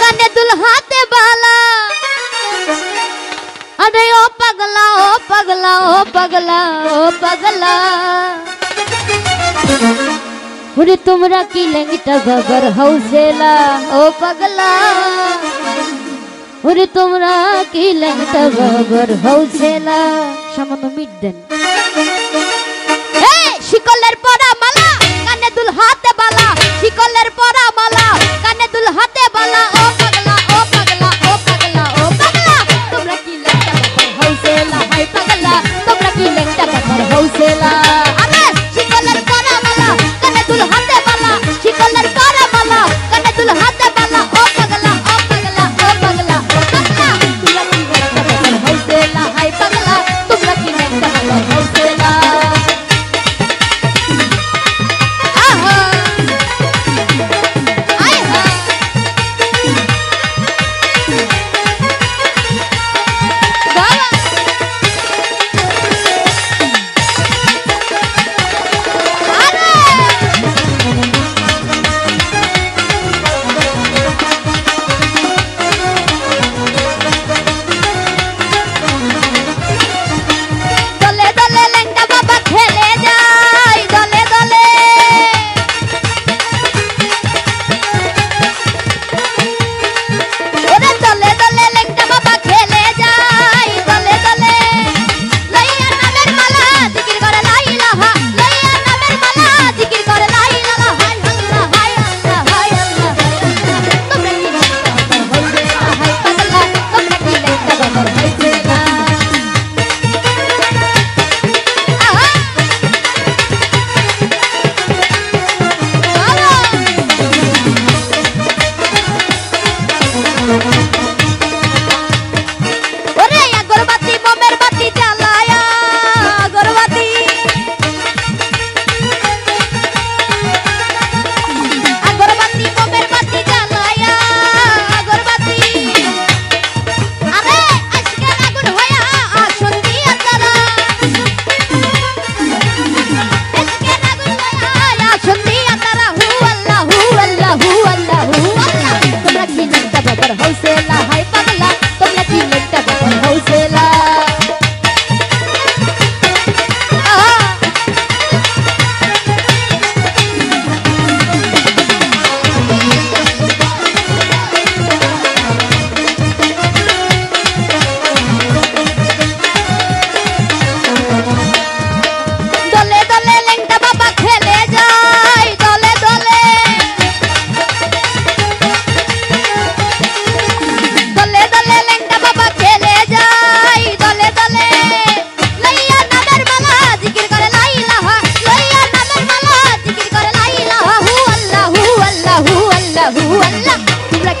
কানে দুল হাতে বালা। আরে ও পাগলা ও পাগলা ও পাগলা ও পাগলা। ওরে তোমরা কি লেঙ্গিটা বাবার হাউসেলা ও পাগলা। ওরে তোমরা কি লেঙ্গিটা বাবার হাউসেলা সামান্য মিট দেন। শিকলের Kausela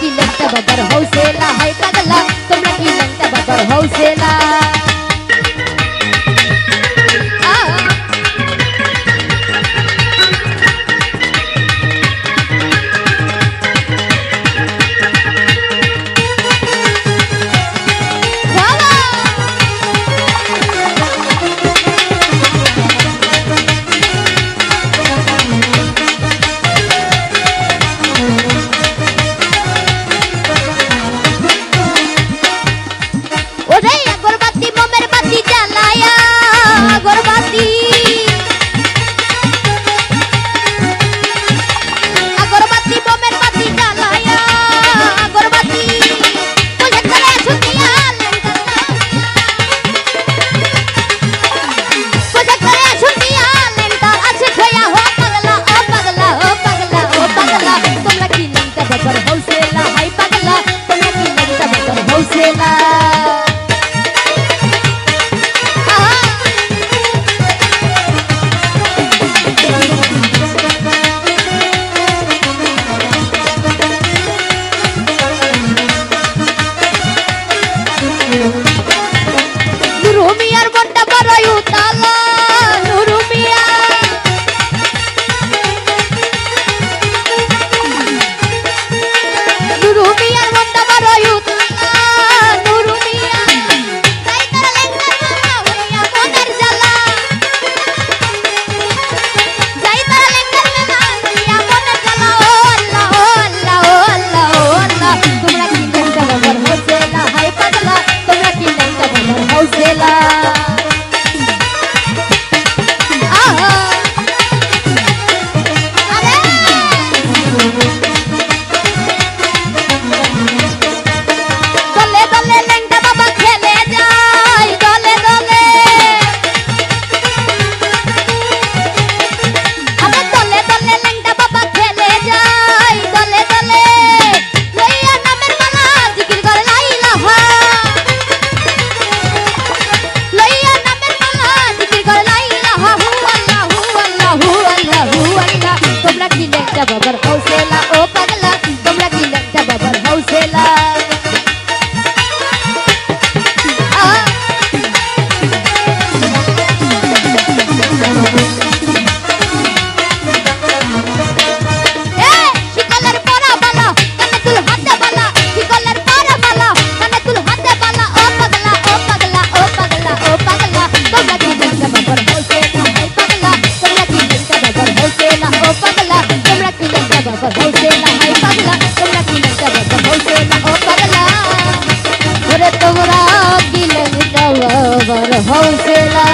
तुमला की लगता बबर हौसेला है पागला तुमला की लगता बबर हौसेला हौसला